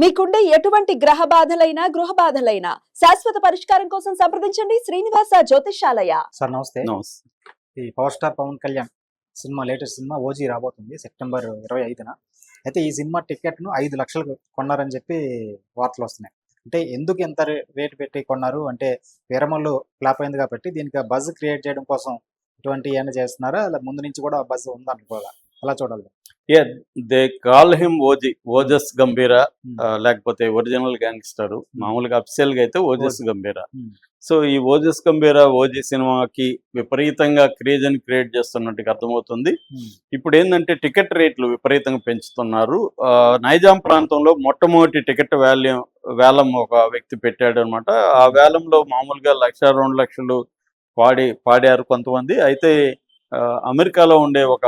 మీకుండే ఎటువంటి గ్రహ బాధలైనా గృహ బాధలైనా శాశ్వత పరిష్కారం కోసం సంప్రదించండి శ్రీనివాస జ్యోతిషాలయ సార్ నమస్తే. ఈ power star Pawan Kalyan cinema latest cinema OG రాబోతుంది సెప్టెంబర్ ఇరవై ఐదున. అయితే ఈ సినిమా టికెట్ను ఐదు లక్షలకు కొన్నారని చెప్పి వార్తలు వస్తున్నాయి. అంటే ఎందుకు ఎంత రేటు పెట్టి కొన్నారు? అంటే వీరమల్లు ఫ్లాప్ అయింది కాబట్టి దీనికి బజ్ క్రియేట్ చేయడం కోసం ఇటువంటి ఏమైనా చేస్తున్నారా? అలా ముందు నుంచి కూడా బజ్ ఉందనుకోవాలా? అలా చూడాలి. Yeah they call him OG Ojas Gambhira Hmm. లేకపోతే ఒరిజినల్ గ్యాంగ్స్టర్ మామూలుగా అఫిషియల్గా అయితే ఓజస్ గంభీర Hmm. సో ఈ ఓజస్ గంభీర ఓజీ సినిమాకి విపరీతంగా క్రేజ్ అని క్రియేట్ చేస్తున్నట్టుగా అర్థమవుతుంది. Hmm. ఇప్పుడు ఏంటంటే టికెట్ రేట్లు విపరీతంగా పెంచుతున్నారు. నైజాం ప్రాంతంలో మొట్టమొదటి టికెట్ వాల్యూ వేలం ఒక వ్యక్తి పెట్టాడు అనమాట ఆ వేలంలో మామూలుగా లక్ష రెండు లక్షలు పాడి పాడారు కొంతమంది. అయితే అమెరికాలో ఉండే ఒక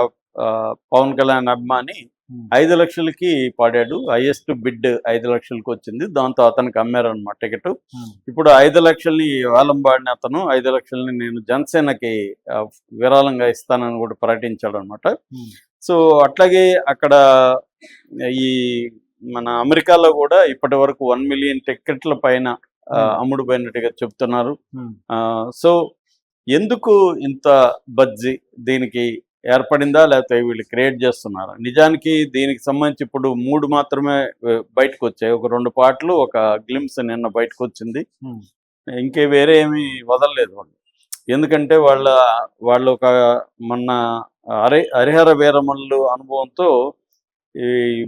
పవన్ కళ్యాణ్ అభిమాని. ఐదు లక్షలకి పాడాడు హైయెస్ట్ బిడ్ ఐదు లక్షలకి వచ్చింది దాంతో అతనికి అమ్మారు అనమాట టికెట్. ఇప్పుడు ఐదు లక్షల్ని వేలం పాడిన అతను ఐదు లక్షల్ని నేను జనసేనకి విరాళంగా ఇస్తానని కూడా ప్రకటించాడు అనమాట. సో అట్లాగే అక్కడ ఈ మన అమెరికాలో కూడా ఇప్పటి వరకు వన్ మిలియన్ టికెట్ల పైన. అమ్ముడుపోయినట్టుగా చెప్తున్నారు. ఆ, సో ఎందుకు ఇంత బజ్జి దీనికి ఏర్పడిందా లేకపోతే వీళ్ళు క్రియేట్ చేస్తున్నారా? నిజానికి దీనికి సంబంధించి ఇప్పుడు మూడు మాత్రమే బయటకు వచ్చాయి ఒక రెండు పాటలు ఒక గ్లిమ్స్ నిన్న బయటకు వచ్చింది. ఇంకే వేరే ఏమీ వదలలేదు వాళ్ళు. ఎందుకంటే వాళ్ళ వాళ్ళు ఒక మొన్న హరి హరిహర వీరమల్లు అనుభవంతో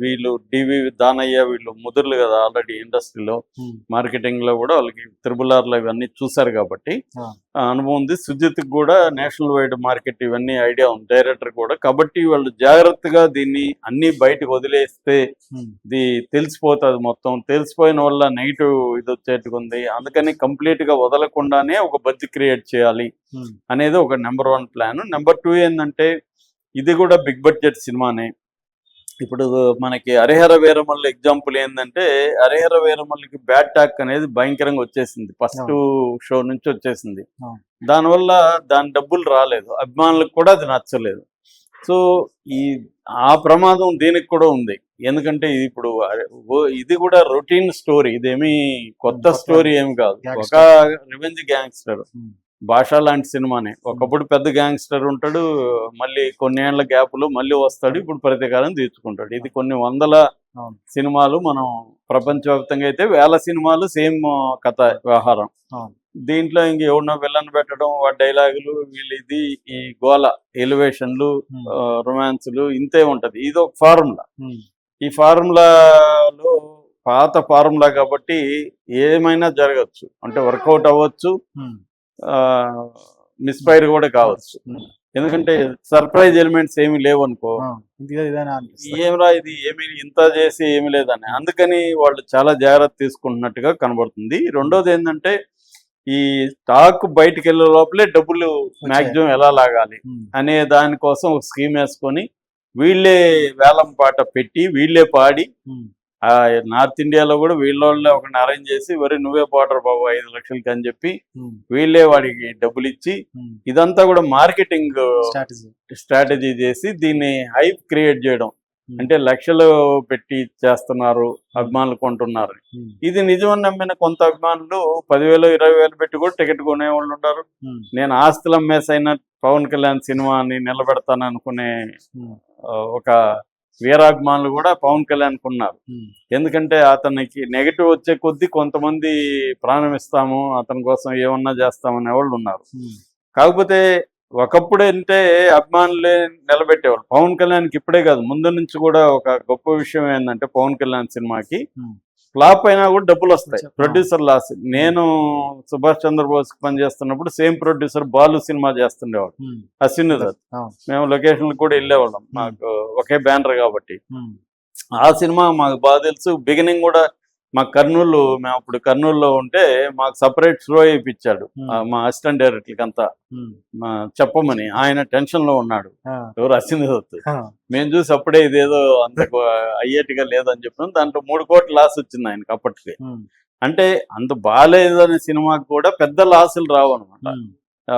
వీళ్ళు డివి దానయ్య వీళ్ళు ముదురులు కదా ఆల్రెడీ ఇండస్ట్రీలో. మార్కెటింగ్లో కూడా వాళ్ళకి త్రిబుల్ ఆర్లు ఇవన్నీ చూసారు కాబట్టి. అనుభవం ఉంది. సుజిత్ కూడా నేషనల్ వైడ్ మార్కెట్ ఇవన్నీ ఐడియా ఉంది. డైరెక్టర్ కూడా. కాబట్టి వాళ్ళు జాగ్రత్తగా దీన్ని అన్ని బయటకు వదిలేస్తే. ఇది తెలిసిపోతుంది మొత్తం. తెలిసిపోయిన వల్ల నెగిటివ్ ఇది వచ్చేట్టుగా ఉంది. అందుకని కంప్లీట్గా వదలకుండానే ఒక బడ్జ్ క్రియేట్ చేయాలి. అనేది ఒక number one plan. Number two ఏంటంటే ఇది కూడా బిగ్ బడ్జెట్ సినిమానే. ఇప్పుడు మనకి హరిహర వీరమల్లి ఎగ్జాంపుల్ ఏంటంటే హరిహర వీరమల్లికి బ్యాడ్ టాక్ అనేది భయంకరంగా వచ్చేసింది. ఫస్ట్ షో నుంచి వచ్చేసింది. దానివల్ల దాని డబ్బులు రాలేదు. అభిమానులకు కూడా అది నచ్చలేదు. సో ఈ ఆ ప్రమాదం దీనికి కూడా ఉంది. ఎందుకంటే ఇది ఇప్పుడు ఇది కూడా రొటీన్ స్టోరీ ఇదేమి కొత్త స్టోరీ ఏమి కాదు. ఒక. Revenge gangster. భాష లాంటి సినిమానే ఒకప్పుడు పెద్ద గ్యాంగ్స్టర్ ఉంటాడు మళ్ళీ కొన్ని ఏళ్ళ గ్యాప్లో మళ్ళీ వస్తాడు ఇప్పుడు ప్రతీకారం తీర్చుకుంటాడు ఇది కొన్ని వందల. సినిమాలు మనం ప్రపంచవ్యాప్తంగా అయితే వేల సినిమాలు సేమ్ కథ వ్యవహారం. దీంట్లో ఇంక ఎవరినో విలన్ పెట్టడం వాడి డైలాగులు వీళ్ళు ఇది ఈ గోల ఎలివేషన్లు. రొమాన్స్లు ఇంతే ఉంటది ఇది ఒక ఫార్ములా. ఈ ఫార్ములాలో పాత ఫార్ములా కాబట్టి ఏమైనా జరగచ్చు అంటే వర్కౌట్ అవ్వచ్చు. మిస్ఫైర్ కూడా కావచ్చు. ఎందుకంటే సర్ప్రైజ్ ఎలిమెంట్స్ ఏమి లేవు అనుకో. ఏమిరా ఇది ఏమి ఇంత చేసి ఏమి లేదని అందుకని వాళ్ళు చాలా జాగ్రత్త తీసుకుంటున్నట్టుగా కనబడుతుంది రెండోది ఏంటంటే ఈ స్టాక్ బయటికి వెళ్ళే లోపలే డబ్బులు మాక్సిమం ఎలా లాగాలి. అనే దానికోసం ఒక స్కీమ్ వేసుకొని వీళ్ళే వేలం పాట పెట్టి వీళ్ళే పాడి నార్త్ ఇండియాలో కూడా వీళ్ళోళ్ళే ఒకరిని అరేంజ్ చేసి వరి నువ్వే పాడరు బాబు ఐదు లక్షలకి అని చెప్పి. వీళ్ళే వాడికి డబ్బులు ఇచ్చి. ఇదంతా కూడా మార్కెటింగ్ స్ట్రాటజీ చేసి దీన్ని హైప్ క్రియేట్ చేయడం. అంటే లక్షలు పెట్టి చేస్తున్నారు అభిమానులు కొంటున్నారు. ఇది నిజమని నమ్మిన కొంత అభిమానులు పదివేలు ఇరవై వేలు పెట్టి కూడా టికెట్ కొనే వాళ్ళు ఉన్నారు Hmm. నేను ఆస్తులు అమ్మేసైనా పవన్ కళ్యాణ్ సినిమాని నిలబెడతాను అనుకునే. ఆ, ఒక వీరాభిమానులు కూడా పవన్ కళ్యాణ్ ఉన్నారు. ఎందుకంటే అతనికి నెగిటివ్ వచ్చే కొద్దీ కొంతమంది ప్రాణం ఇస్తాము అతని కోసం ఏమన్నా చేస్తామనే వాళ్ళు ఉన్నారు. కాకపోతే ఒకప్పుడు అంటే అభిమానులే నిలబెట్టేవాళ్ళు పవన్ కళ్యాణ్కి ఇప్పుడే కాదు ముందు నుంచి కూడా ఒక గొప్ప విషయం ఏంటంటే పవన్ కళ్యాణ్ సినిమాకి. ఫ్లాప్ అయినా కూడా డబ్బులు వస్తాయి. ప్రొడ్యూసర్ లాస్ నేను సుభాష్ చంద్రబోస్ పనిచేస్తున్నప్పుడు సేమ్ ప్రొడ్యూసర్ బాలు సినిమా చేస్తుండేవాడు Hmm. అశ్విని అవును. మేము లొకేషన్ కూడా వెళ్ళేవాళ్ళం మాకు ఒకే బ్యానర్ కాబట్టి Hmm. ఆ సినిమా మాకు బాగా తెలుసు బిగినింగ్ కూడా మా కర్నూలు మేము అప్పుడు కర్నూలులో ఉంటే మాకు సపరేట్ షో ఇప్పించాడు Hmm. మా అసిస్టెంట్ డైరెక్టర్కి అంతా Hmm. చెప్పమని ఆయన టెన్షన్లో ఉన్నాడు. ఎవరు అశ్విని దత్ ఆ, మేము చూసి అప్పుడే ఇదేదో అంత అయ్యేట్టుగా లేదని చెప్పినాం. దాంట్లో మూడు కోట్ల లాస్ వచ్చింది ఆయనకి అప్పటికి. Hmm. అంటే అంత బాగాలేదు అనే సినిమాకి కూడా పెద్ద లాసులు రావు అనమాట. Hmm.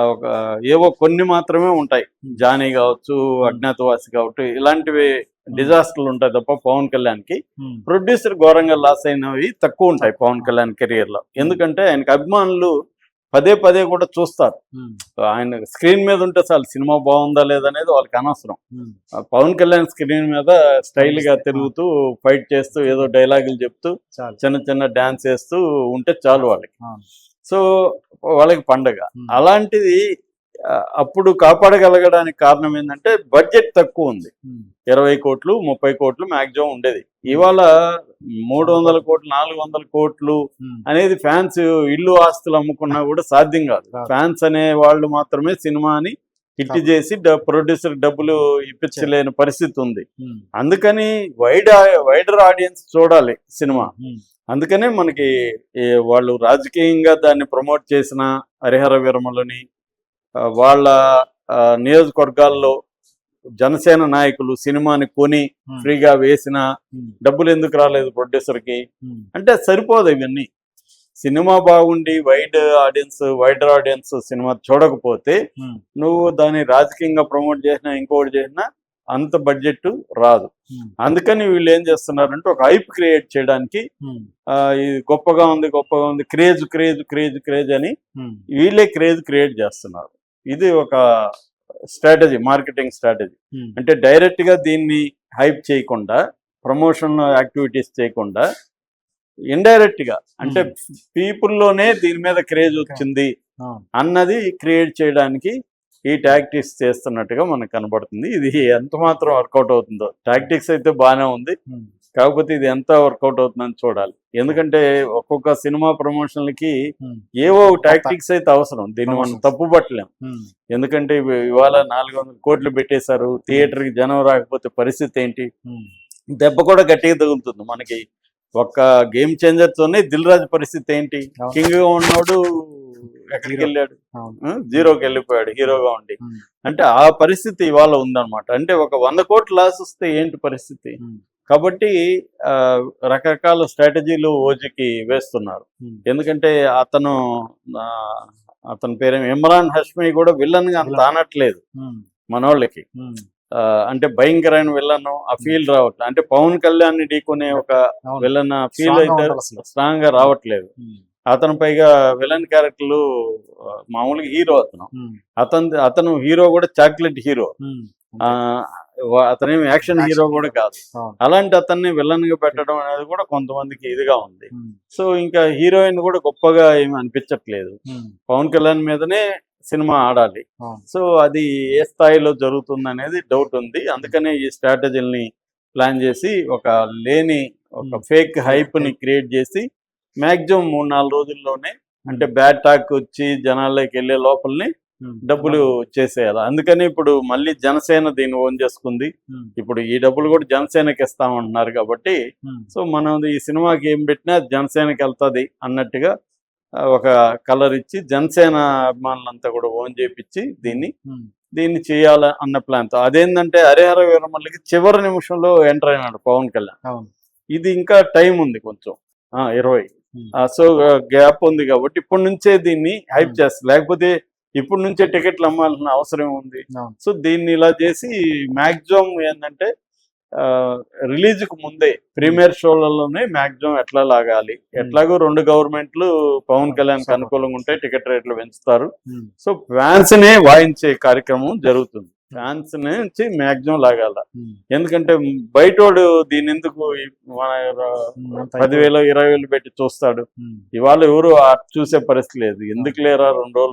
ఒక ఏవో కొన్ని మాత్రమే ఉంటాయి. జానీ కావచ్చు అజ్ఞాతవాసి కావచ్చు ఇలాంటివి డిజాస్టర్లు ఉంటాయి తప్ప పవన్ కళ్యాణ్కి. ఉమ్, ప్రొడ్యూసర్ ఘోరంగా లాస్ అయినవి తక్కువ ఉంటాయి పవన్ కళ్యాణ్ కెరియర్లో ఎందుకంటే ఆయనకి అభిమానులు పదే పదే కూడా చూస్తారు. ఆయన స్క్రీన్ మీద ఉంటే చాలు సినిమా బాగుందా లేదా అనేది వాళ్ళకి అనవసరం. పవన్ కళ్యాణ్ స్క్రీన్ మీద స్టైల్గా తిరుగుతూ ఫైట్ చేస్తూ ఏదో డైలాగులు చెప్తూ చిన్న చిన్న డాన్స్ చేస్తూ ఉంటే చాలు వాళ్ళకి. సో వాళ్ళకి పండగ. అలాంటిది అప్పుడు కాపాడగలగడానికి కారణం ఏంటంటే బడ్జెట్ తక్కువ ఉంది. ఇరవై కోట్లు ముప్పై కోట్లు మాక్సిమం ఉండేది. ఇవాళ మూడు వందల కోట్లు నాలుగు వందల కోట్లు అనేది ఫ్యాన్స్ ఇల్లు ఆస్తులు అమ్ముకున్నా కూడా సాధ్యం కాదు. ఫ్యాన్స్ అనే వాళ్ళు మాత్రమే సినిమాని హిట్. చేసి ప్రొడ్యూసర్ డబ్బులు ఇప్పించలేని పరిస్థితి ఉంది. అందుకని వైడ్ వైడర్ ఆడియన్స్ చూడాలి సినిమా. అందుకనే మనకి వాళ్ళు రాజకీయంగా దాన్ని ప్రమోట్ చేసిన హరిహర విరమలని వాళ్ళ నియోజకవర్గాల్లో జనసేన నాయకులు సినిమాని కొని ఫ్రీగా వేసిన డబ్బులు ఎందుకు రాలేదు ప్రొడ్యూసర్కి? అంటే సరిపోదు ఇవన్నీ. సినిమా బాగుండి wide audience wider audience cinema చూడకపోతే నువ్వు దాన్ని రాజకీయంగా ప్రమోట్ చేసినా ఇంకోటి చేసినా అంత బడ్జెట్ రాదు. అందుకని వీళ్ళు ఏం చేస్తున్నారంటే ఒక హైప్ క్రియేట్ చేయడానికి ఇది గొప్పగా ఉంది గొప్పగా ఉంది క్రేజ్ క్రేజ్ క్రేజ్ క్రేజ్ అని వీళ్ళే క్రేజ్ క్రియేట్ చేస్తున్నారు. ఇది ఒక స్ట్రాటజీ మార్కెటింగ్ స్ట్రాటజీ. ఉమ్, అంటే డైరెక్ట్గా దీన్ని హైప్ చేయకుండా ప్రమోషన్ యాక్టివిటీస్ చేయకుండా ఇండైరెక్ట్గా అంటే people లోనే దీని మీద క్రేజ్ వచ్చింది అవును. అన్నది క్రియేట్ చేయడానికి ఈ టాక్టిక్స్ చేస్తున్నట్టుగా మనకు కనబడుతుంది. ఇది ఎంత మాత్రం వర్కౌట్ అవుతుందో. టాక్టిక్స్ అయితే బాగానే ఉంది. ఉమ్, కాకపోతే ఇది ఎంత వర్కౌట్ అవుతుందని చూడాలి. ఎందుకంటే ఒక్కొక్క సినిమా ప్రమోషన్లకి ఏవో టాక్టిక్స్ అయితే అవసరం. దీన్ని మనం. తప్పు పట్టలేం. ఎందుకంటే ఇవి- ఇవాళ నాలుగు వందల కోట్లు పెట్టేశారు. థియేటర్కి జనం రాకపోతే పరిస్థితి ఏంటి? దెబ్బ కూడా గట్టిగా తగులుతుంది మనకి. ఒక్క గేమ్ చేంజర్ తోనే దిల్ రాజు పరిస్థితి ఏంటి? అవును. కింగ్గా ఉన్నాడు ఎక్కడికి. వెళ్ళాడు? జీరోకి వెళ్ళిపోయాడు హీరోగా ఉండి. అంటే ఆ పరిస్థితి ఇవాళ ఉందన్నమాట. అంటే ఒక వంద కోట్లు లాస్ వస్తే ఏంటి పరిస్థితి? కాబట్టి రకరకాల స్ట్రాటజీలు ఓజీకి వేస్తున్నారు. ఎందుకంటే అతను అతని పేరు ఇమ్రాన్ హష్మి కూడా విలన్. గా అంత ఉమ్, మనోళ్ళకి అంటే భయంకరమైన విలన్ ఆ ఫీల్ రావట్లేదు అంటే పవన్ కళ్యాణ్ని ఢీకొనే ఒక అవును. విలన్ ఫీల్ అయితే. స్ట్రాంగ్గా రావట్లేదు. అతను పైగా విలన్ క్యారెక్టర్లు మామూలుగా హీరో అతను. అతను అతను హీరో కూడా చాక్లెట్ హీరో. అతనేం యాక్షన్ హీరో కూడా. కాదు. అలాంటి అతన్ని విలన్గా పెట్టడం అనేది కూడా కొంతమందికి ఇదిగా ఉంది సో ఇంకా హీరోయిన్ కూడా గొప్పగా ఏమి అనిపించట్లేదు పవన్ కళ్యాణ్ మీదనే సినిమా ఆడాలి. సో అది ఏ స్థాయిలో జరుగుతుంది అనేది డౌట్ ఉంది అందుకనే ఈ స్ట్రాటజీని ప్లాన్ చేసి ఒక లేని ఒక. ఫేక్ హైప్ని క్రియేట్ చేసి మాక్సిమం మూడు నాలుగు రోజుల్లోనే అంటే బ్యాడ్ టాక్ వచ్చి జనాల్లోకి వెళ్ళే లోపలనే డబ్బులు చేసేయాలి? అందుకని ఇప్పుడు మళ్ళీ జనసేన దీన్ని ఓన్ చేసుకుంది. ఇప్పుడు ఈ డబ్బులు కూడా జనసేనకి ఇస్తామంటున్నారు కాబట్టి సో మనం ఈ సినిమాకి ఏం పెట్టినా జనసేనకి వెళ్తుంది అన్నట్టుగా ఒక కలర్ ఇచ్చి జనసేన అభిమానులంతా కూడా ఓన్ చేపించి దీన్ని దీన్ని చేయాల అన్న ప్లాన్తో. అదేంటంటే హరిహర వీరమల్లికి చివరి నిమిషంలో ఎంటర్ అయినాడు పవన్ కళ్యాణ్. ఇది ఇంకా టైం ఉంది కొంచెం. ఇరవై. సో గ్యాప్ ఉంది కాబట్టి ఇప్పటి నుంచే దీన్ని హైప్. చేస్తారు లేకపోతే ఇప్పటి నుంచే టికెట్లు అమ్మాల్సిన అవసరం ఉంది. సో దీన్ని ఇలా చేసి మాక్సిమం ఏంటంటే రిలీజ్కు ముందే ప్రీమియర్ షోలలోనే మాక్సిమం ఎట్లా లాగాలి? ఎట్లాగో రెండు గవర్నమెంట్లు పవన్ కళ్యాణ్. అనుకూలంగా ఉంటే టికెట్ రేట్లు పెంచుతారు. సో ఫ్యాన్స్ నే వాయించే కార్యక్రమం జరుగుతుంది. ఫ్యాన్స్ నుంచి మాక్సిమం లాగాల. ఎందుకంటే బయటోడు దీని ఎందుకు మన పదివేలు ఇరవై వేలు పెట్టి చూస్తాడు. ఇవాళ ఎవరు చూసే పరిస్థితి లేదు. ఎందుకు లేరా రెండు రోజులు?